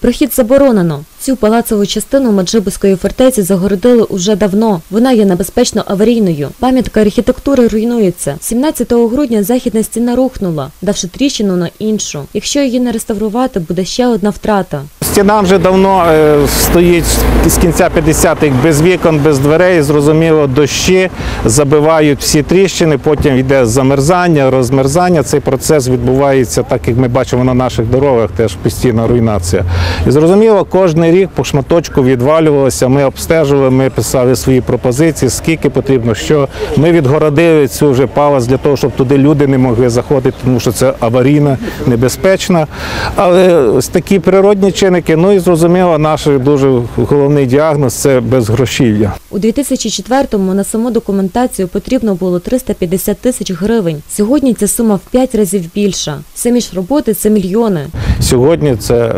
Прохід заборонено. Цю палацову частину Маджибузької фортеці загородили уже давно. Вона є небезпечно аварійною. Пам'ятка архітектури руйнується. 17 грудня західна стіна рухнула, давши тріщину на іншу. Якщо її не реставрувати, буде ще одна втрата. Стіна вже давно е, стоїть з кінця 50-х без вікон, без дверей. Зрозуміло, дощі забивають всі тріщини, потім йде замерзання, розмерзання. Цей процес відбувається, так як ми бачимо на наших дорогах, теж постійна руйнація. І зрозуміло, кожен рік по шматочку відвалювалося. Ми обстежували, ми писали свої пропозиції, скільки потрібно, що ми відгородили цю вже палац для того, щоб туди люди не могли заходити, тому що це аварійна, небезпечна. Але ось такі природні чинники. Ну і зрозуміло, наш дуже головний діагноз це безгрошів'я. У 2004-му на саму документацію потрібно було 350 тисяч гривень. Сьогодні ця сума в 5 разів більша. Самі ж роботи це мільйони. Сьогодні це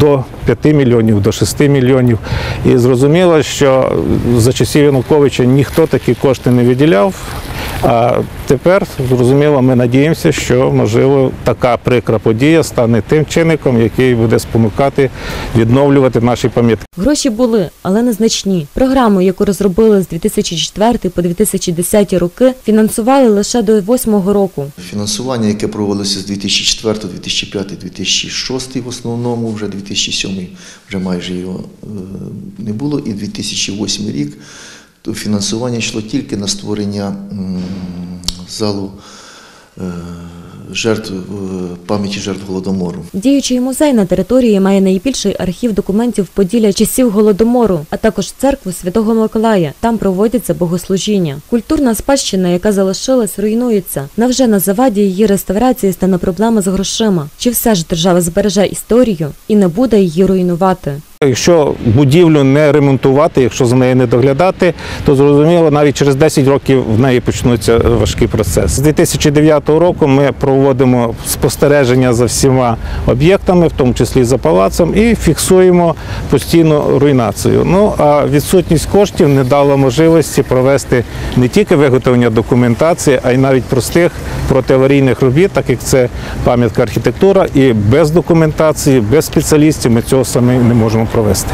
до 5 мільйонів, до 6 мільйонів. І зрозуміло, що за часів Януковича ніхто такі кошти не виділяв. А тепер зрозуміло, ми надіємося, що можливо така прикра подія стане тим чинником, який буде спонукати відновлювати наші пам'ятки. Гроші були, але незначні. Програму, яку розробили з 2004 по 2010 роки, фінансували лише до 2008 року. Фінансування, яке проводилося з 2004, 2005, 2006 в основному, вже 2007 вже майже його е, не було, і 2008 рік то фінансування йшло тільки на створення залу е, жертв е, пам'яті жертв голодомору. Діючий музей на території має найбільший архів документів Поділля часів голодомору, а також церкву Святого Миколая. Там проводяться богослужіння. Культурна спадщина, яка залишилась, руйнується. Навже на заваді її реставрації стане проблема з грошима. Чи все ж держава збереже історію і не буде її руйнувати? Якщо будівлю не ремонтувати, якщо за нею не доглядати, то зрозуміло, навіть через 10 років в неї почнуться важкий процес. З 2009 року ми проводимо спостереження за всіма об'єктами, в тому числі за палацом, і фіксуємо постійну руйнацію. Ну а відсутність коштів не дала можливості провести не тільки виготовлення документації, а й навіть простих протиаварійних робіт, так як це пам'ятка архітектура, і без документації, без спеціалістів ми цього самі не можемо провести.